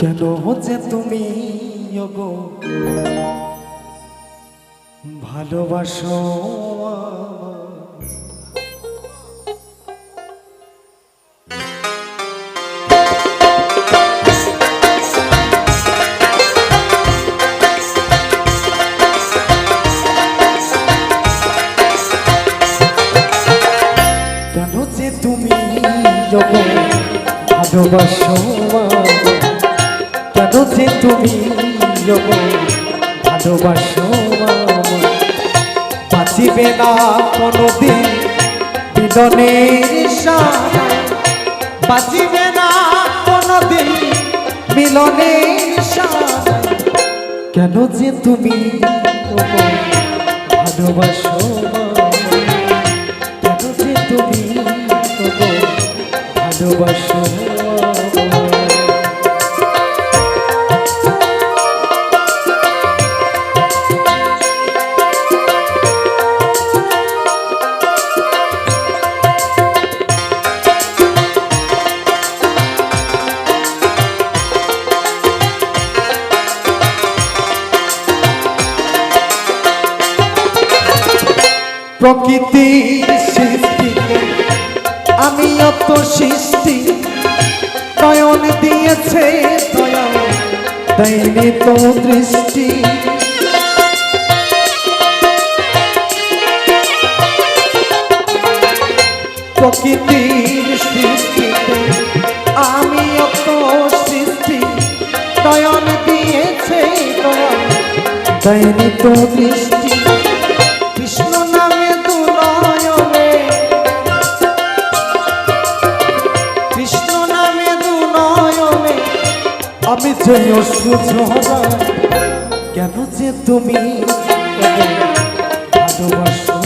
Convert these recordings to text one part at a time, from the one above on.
কেন হচ্ছে তুমি গো ভালোবাসো কেন যে তুমি যখন ভালোবাসো যে তুমি ভালোবাসো বাঁচিবে না কোনোদিন মিলনের বাঁচিবে না কোনোদিন মিলনের কেন যে তুমি ভালোবাসো প্রকৃতির সৃষ্টিতে আমি অত সৃষ্টি। নয়ন দিয়েছে দয়া দেয়নি তো দৃষ্টি। প্রকৃতির সৃষ্টিতে আমি অত সৃষ্টি। নয়ন দিয়েছে দয়া দেয়নি তো দৃষ্টি। আমি যে সুঝরা কেন যে তুমি ভালোবাসো?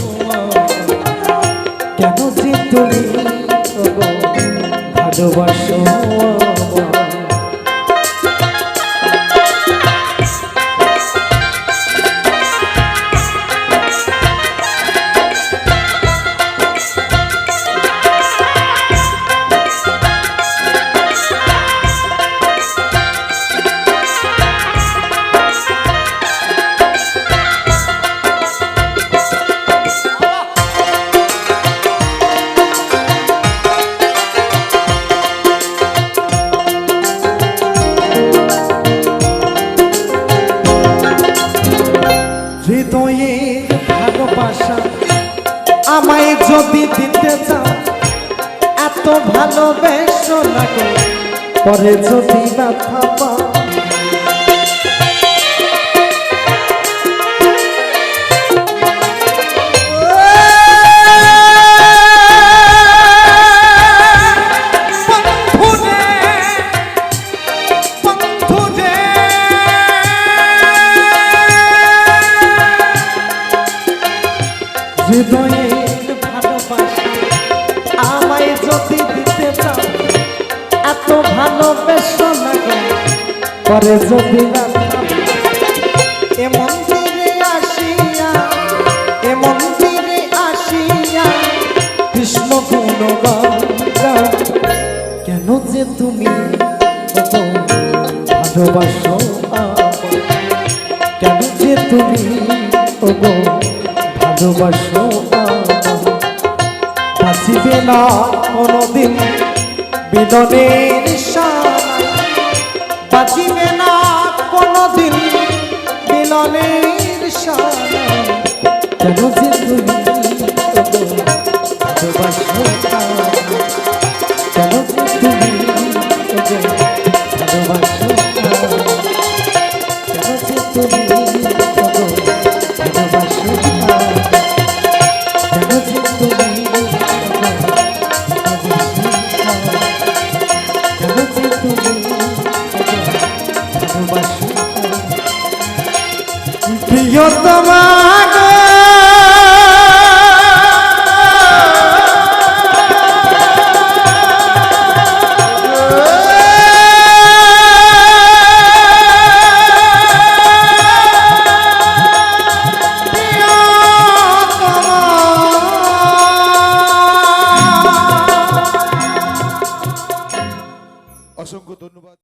কেন যে তুমি ভালোবাসো? গো পরে যদি ব্যথা থামা ভালোবেসো না পরে যদি। এ মন্দিরে আসিয়া, এ মন্দিরে আসিয়া কৃষ্ণ গুণ কেন যে তুমি ভালোবাসো? কেন যে তুমি ওগো ভালোবাসো? বাঁচিবে না কোনোদিন সারায় বাঁচিবে না কোনদিন সারায় কেন যে আমায়?